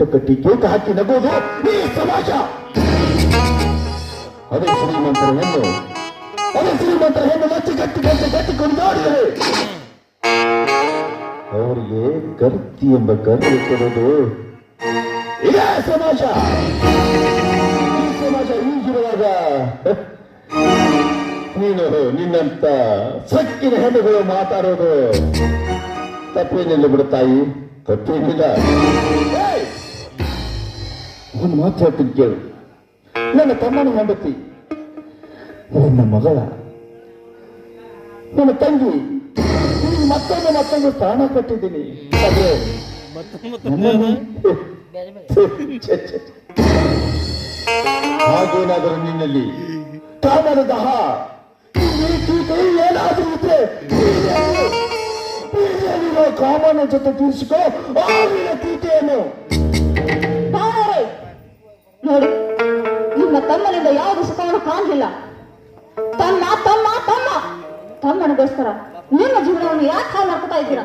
ಕಟ್ಟಿ ಕೇಕ ಹಾಕಿ ನಗೋದು ಈ ಸಮಾಜ. ಅದೇ ಶ್ರೀಮಂತರ ಹೆಣ್ಣು ಅದೇ ಶ್ರೀಮಂತರ ಹೆಣ್ಣು ಲಚ್ಚ ಗಟ್ಟಿ ಕಟ್ಟಿ ಗಟ್ಟಿ ಕೊಂಡಾಡಿದರೆ. ಅವರಿಗೆ ಗರ್ತಿ ಎಂಬ ಗರ್ವ ಕೊಡೋದು ಇದೇ ಸಮಾಜ. ಈ ಸಮಾಜ ಈಗಿರುವಾಗ, ನೀನು ನಿನ್ನಂತ ಸಕ್ಕಿನ ಹೆಣ್ಣುಗಳು ಮಾತಾಡೋದು ತಪ್ಪೇನಿಲ್ಲ ಬಿಡ ತಾಯಿ, ತಪ್ಪೇನಿಲ್ಲ! ಒಂದು ಮಾತು ಹೇಳ್ತೀನಿ ಕೇಳು. ನನ್ನ ತಮ್ಮನ ಹೆಂಡತಿ ನನ್ನ ಮಗಳ ನನ್ನ ತಂಗಿ ಮತ್ತೊಂದು ಮತ್ತೊಂದು ಸ್ಥಾನ ಕೊಟ್ಟಿದ್ದೀನಿ. ಆದ್ರೆ. ಹಾಗೇನಾದರೂ ನಿನ್ನಲ್ಲಿ ಕಾಮನ ದಹ ಏನಾದರೂ ಇದ್ರೆ ಕಾಮನ ಜೊತೆ ತೀರಿಸಿಕೋ ಆ ನಿನ್ನ ತಮ್ಮನಿಂದ ಯಾವುದು ಸುಖವನ್ನು ಕಾಣಲಿಲ್ಲ. ತಮ್ಮ ತಮ್ಮ ತಮ್ಮ ತಮ್ಮನಿಗೋಸ್ಕರ ನಿಮ್ಮ ಜೀವನವನ್ನು ಯಾಕೆ ಹಾಳು ಮಾಡ್ಕೊತಾ ಇದ್ದೀರಾ?